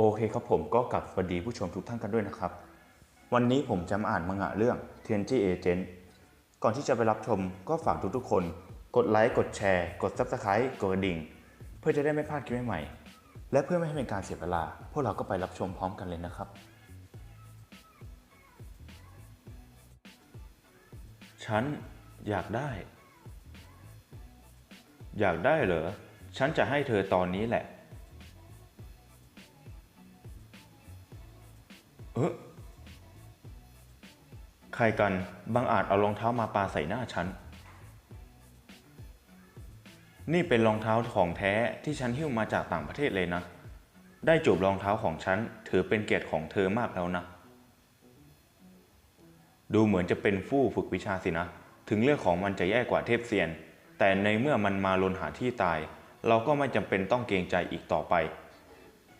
โอเคครับผมก็กลับสวัสดีผู้ชมทุกท่านกันด้วยนะครับ วันนี้ผมจะมาอ่านมังงะเรื่อง TNG Agent ก่อนที่จะไปรับชมก็ฝากทุกๆคน กดไลค์กดแชร์ กด Subscribe กดกระดิ่ง เพื่อจะได้ไม่พลาดคลิปใหม่ๆและเพื่อไม่ให้เป็นการเสียเวลา พวกเราก็ไปรับชมพร้อมกันเลยนะครับ ฉันอยากได้ อยากได้เหรอ ฉันจะให้เธอตอนนี้แหละ ใครกันบางอาจเอารองเท้ามาปาใส่หน้าฉัน นี่เป็นรองเท้าของแท้ที่ฉันหิ้วมาจากต่างประเทศเลยนะ ได้จูบรองเท้าของฉันถือเป็นเกียรติของเธอมากแล้วนะ ดูเหมือนจะเป็นฟู่ฝึกวิชาสินะ ถึงเรื่องของมันจะแย่กว่าเทพเซียน แต่ในเมื่อมันมาลนหาที่ตาย เราก็ไม่จำเป็นต้องเกรงใจอีกต่อไป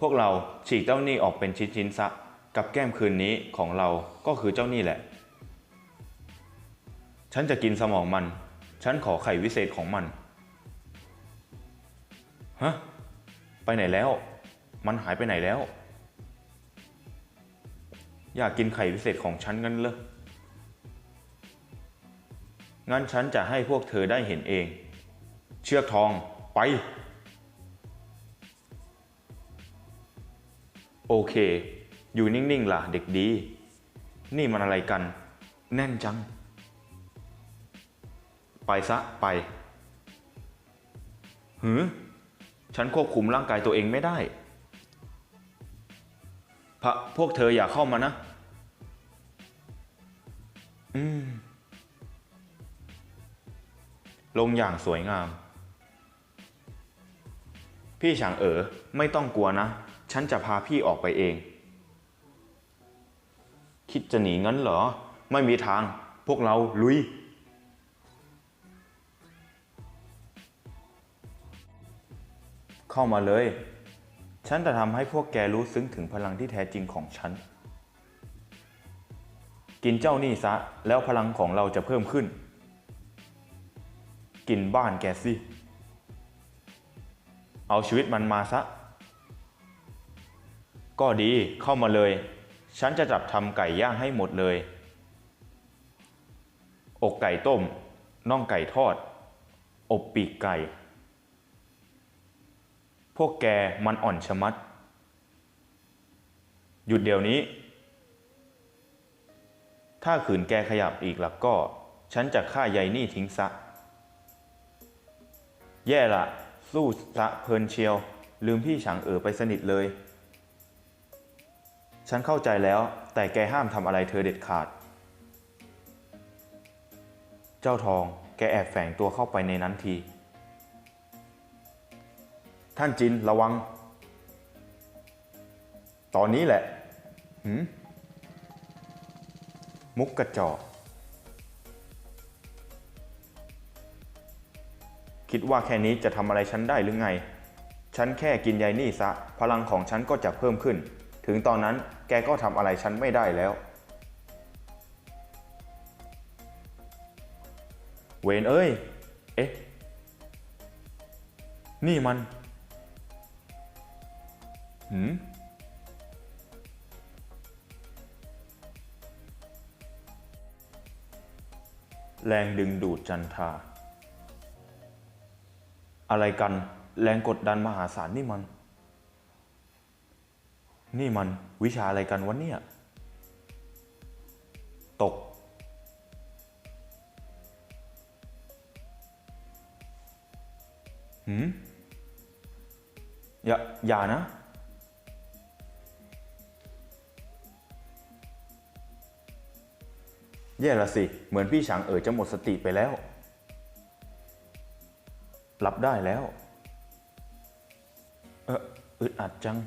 พวกเราฉีกเจ้าหนี้ออกเป็นชิ้นๆซะ กับแก้มคืนนี้ของเราก็คือเจ้านี้แหละ ฉันจะกินสมองมัน ฉันขอไข่วิเศษของมัน ฮะ ไปไหนแล้ว มันหายไปไหนแล้ว อยากกินไข่วิเศษของฉันงั้นเลยงั้นฉันจะให้พวกเธอได้เห็นเอง เชือกทองไป โอเค อยู่นิ่งๆล่ะเด็กดี นี่มันอะไรกัน แน่นจัง ไปซะไปหือฉันควบคุมร่างกายตัวเองไม่ได้พระพวกเธออย่าเข้ามานะ อืม ลงอย่างสวยงาม พี่ฉางเอ๋อไม่ต้องกลัวนะ ฉันจะพาพี่ออกไปเอง คิดจะหนีงั้นเหรอ ไม่มีทาง พวกเราลุย เข้ามาเลย ฉันจะทำให้พวกแกรู้ซึ้งถึงพลังที่แท้จริงของฉัน กินเจ้านี่ซะ แล้วพลังของเราจะเพิ่มขึ้น กินบ้านแกสิ เอาชีวิตมันมาซะ ก็ดีเข้ามาเลย ฉันจะจับทำไก่ย่างให้หมดเลย อกไก่ต้ม น่องไก่ทอด อบปีกไก่ พวกแกมันอ่อนชะมัด หยุดเดี๋ยวนี้ ถ้าขืนแกขยับอีกหล่ะก็ ฉันจะฆ่ายายนี่ทิ้งซะ แย่ละ สู้ซะเพลินเชียว ลืมพี่ฉางเอ๋อไปสนิทเลย ฉันเข้าใจแล้วแต่แกห้ามทำอะไรเธอเด็ดขาด เจ้าทองแกแอบแฝงตัวเข้าไปในนั้นที ท่านจินระวัง ตอนนี้แหละหืมมุกกระจอกคิดว่าแค่นี้จะทำอะไรฉันได้หรือไง ฉันแค่กินยายนี่ซะ พลังของฉันก็จะเพิ่มขึ้น ถึงตอนนั้น แกก็ทำอะไรฉันไม่ได้แล้ว เวนเอ้ย เอ๊ะ นี่มัน หืมแรงดึงดูดจันทราอะไรกัน แรงกดดันมหาศาลนี่มัน นี่มันวิชาอะไรกันวะเนี่ย ตก หืม อย่า อย่านะ แย่ละสิ เหมือนพี่ฉางเอ๋อจะหมดสติไปแล้ว รับได้แล้ว เอออึดอัดจัง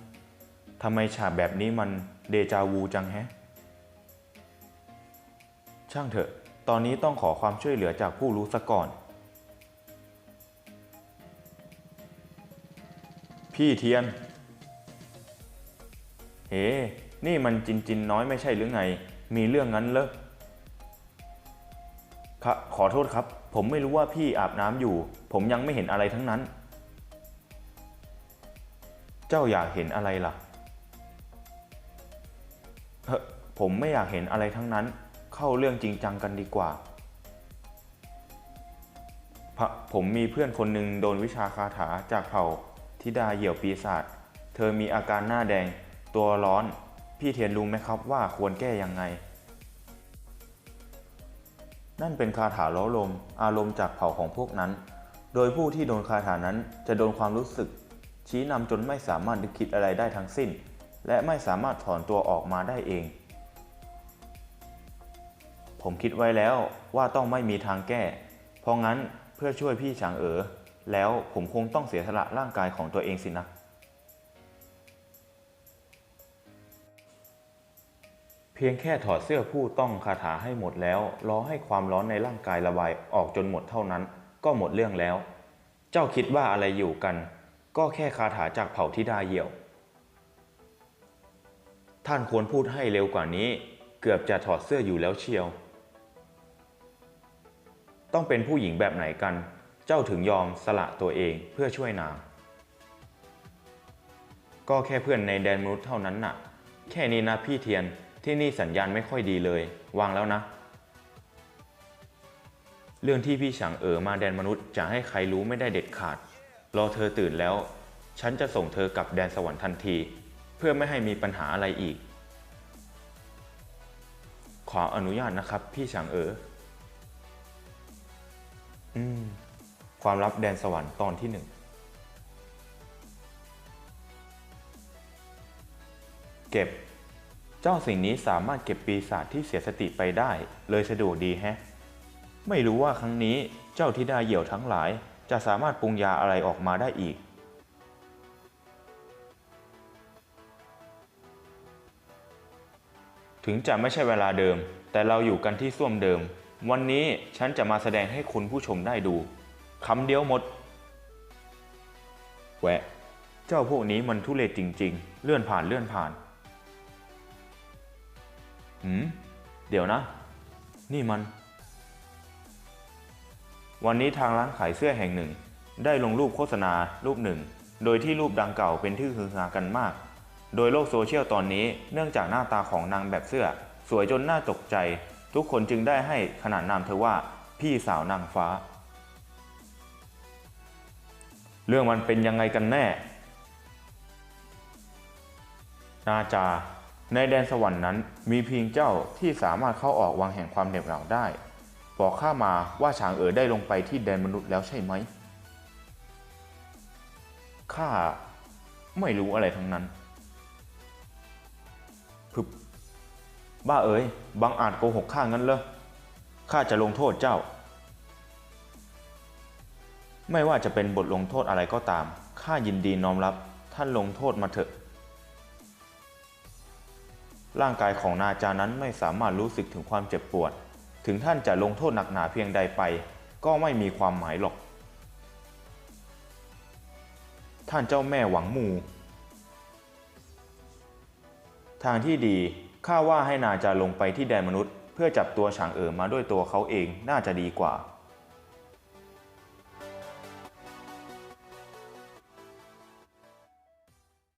ทำไมฉากแบบนี้มันเดจาวูจังแฮะ ช่างเถอะ ตอนนี้ต้องขอความช่วยเหลือจากผู้รู้ซะก่อน พี่เทียน เฮ้ นี่มันจินจินน้อยไม่ใช่หรือไง มีเรื่องงั้นเหรอครับขอโทษครับ ผมไม่รู้ว่าพี่อาบน้ำอยู่ ผมยังไม่เห็นอะไรทั้งนั้น เจ้าอยากเห็นอะไรล่ะ ผมไม่อยากเห็นอะไรทั้งนั้น เข้าเรื่องจริงจังกันดีกว่า ผมมีเพื่อนคนหนึ่งโดนวิชาคาถาจากเผ่าทิดาเหี่ยวปีศาจ เธอมีอาการหน้าแดง ตัวร้อน พี่เทียนรู้ไหมครับว่าควรแก้ยังไง นั่นเป็นคาถาล้อลม อารมณ์จากเผ่าของพวกนั้น โดยผู้ที่โดนคาถานั้นจะโดนความรู้สึก ชี้นำจนไม่สามารถนึกคิดอะไรได้ทั้งสิ้น และไม่สามารถถอนตัวออกมาได้เอง ผมคิดไว้แล้วว่าต้องไม่มีทางแก้ เพราะงั้นเพื่อช่วยพี่ฉางเอ๋อแล้วผมคงต้องเสียสละร่างกายของตัวเองสินะ เพียงแค่ถอดเสื้อผู้ต้องคาถาให้หมดแล้ว รอให้ความร้อนในร่างกายระบายออกจนหมดเท่านั้น ก็หมดเรื่องแล้ว เจ้าคิดว่าอะไรอยู่กัน ก็แค่คาถาจากเผ่าทิดาเหยี่ยว ท่านควรพูดให้เร็วกว่านี้ เกือบจะถอดเสื้ออยู่แล้วเชียว ต้องเป็นผู้หญิงแบบไหนกัน เจ้าถึงยอมสละตัวเองเพื่อช่วยนาง ก็แค่เพื่อนในแดนมนุษย์เท่านั้นน่ะ แค่นี้นะพี่เทียน ที่นี่สัญญาณไม่ค่อยดีเลย วางแล้วนะ เรื่องที่พี่ฉางเอ๋อมาแดนมนุษย์จะให้ใครรู้ไม่ได้เด็ดขาด รอเธอตื่นแล้ว ฉันจะส่งเธอกลับแดนสวรรค์ทันที พื่อไม่ให้มีปัญหาอะไรอีก ขออนุญาตนะครับพี่ฉางเอ๋ออืม ความลับแดนสวรรค์ตอนที่หนึ่ง เก็บ เจ้าสิ่งนี้สามารถเก็บปีศาจที่เสียสติไปได้ เลยสะดวกดีแฮะ ไม่รู้ว่าครั้งนี้เจ้าที่ได้เหยี่ยวทั้งหลาย จะสามารถปรุงยาอะไรออกมาได้อีก ถึงจะไม่ใช่เวลาเดิม แต่เราอยู่กันที่ส้วมเดิม วันนี้ฉันจะมาแสดงให้คุณผู้ชมได้ดูคำเดียวหมดแหวะ เจ้าพวกนี้มันทุเรศจริง ๆ เลื่อนผ่านเลื่อนผ่านหืมเดี๋ยวนะ นี่มัน วันนี้ทางร้านขายเสื้อแห่งหนึ่ง ได้ลงรูปโฆษณารูปหนึ่ง โดยที่รูปดังเก่าเป็นที่ฮือฮากันมาก โดยโลกโซเชียลตอนนี้เนื่องจากหน้าตาของนางแบบเสื้อ สวยจนน่าตกใจ ทุกคนจึงได้ให้ขนานนามเธอว่าพี่สาวนางฟ้า เรื่องมันเป็นยังไงกันแน่ นาจา ในแดนสวรรค์นั้นมีเพียงเจ้าที่สามารถเข้าออกวังแห่งความเหน็บเหนาวได้ บอกข้ามาว่าฉางเอ๋อได้ลงไปที่แดนมนุษย์แล้วใช่ไหมข้าไม่รู้อะไรทั้งนั้น พึบบ้าเอ๋ยบางอาจโกหกข้างั้นเหรอข้าจะลงโทษเจ้า ไม่ว่าจะเป็นบทลงโทษอะไรก็ตามข้ายินดีน้อมรับท่านลงโทษมาเถอะ ร่างกายของนาจานั้นไม่สามารถรู้สึกถึงความเจ็บปวด ถึงท่านจะลงโทษหนักหนาเพียงใดไป ก็ไม่มีความหมายหรอก ท่านเจ้าแม่หวังมู ทางที่ดีข้าว่าให้นาจาลงไปที่แดนมนุษย์ เพื่อจับตัวฉางเอ๋อมาด้วยตัวเขาเองน่าจะดีกว่า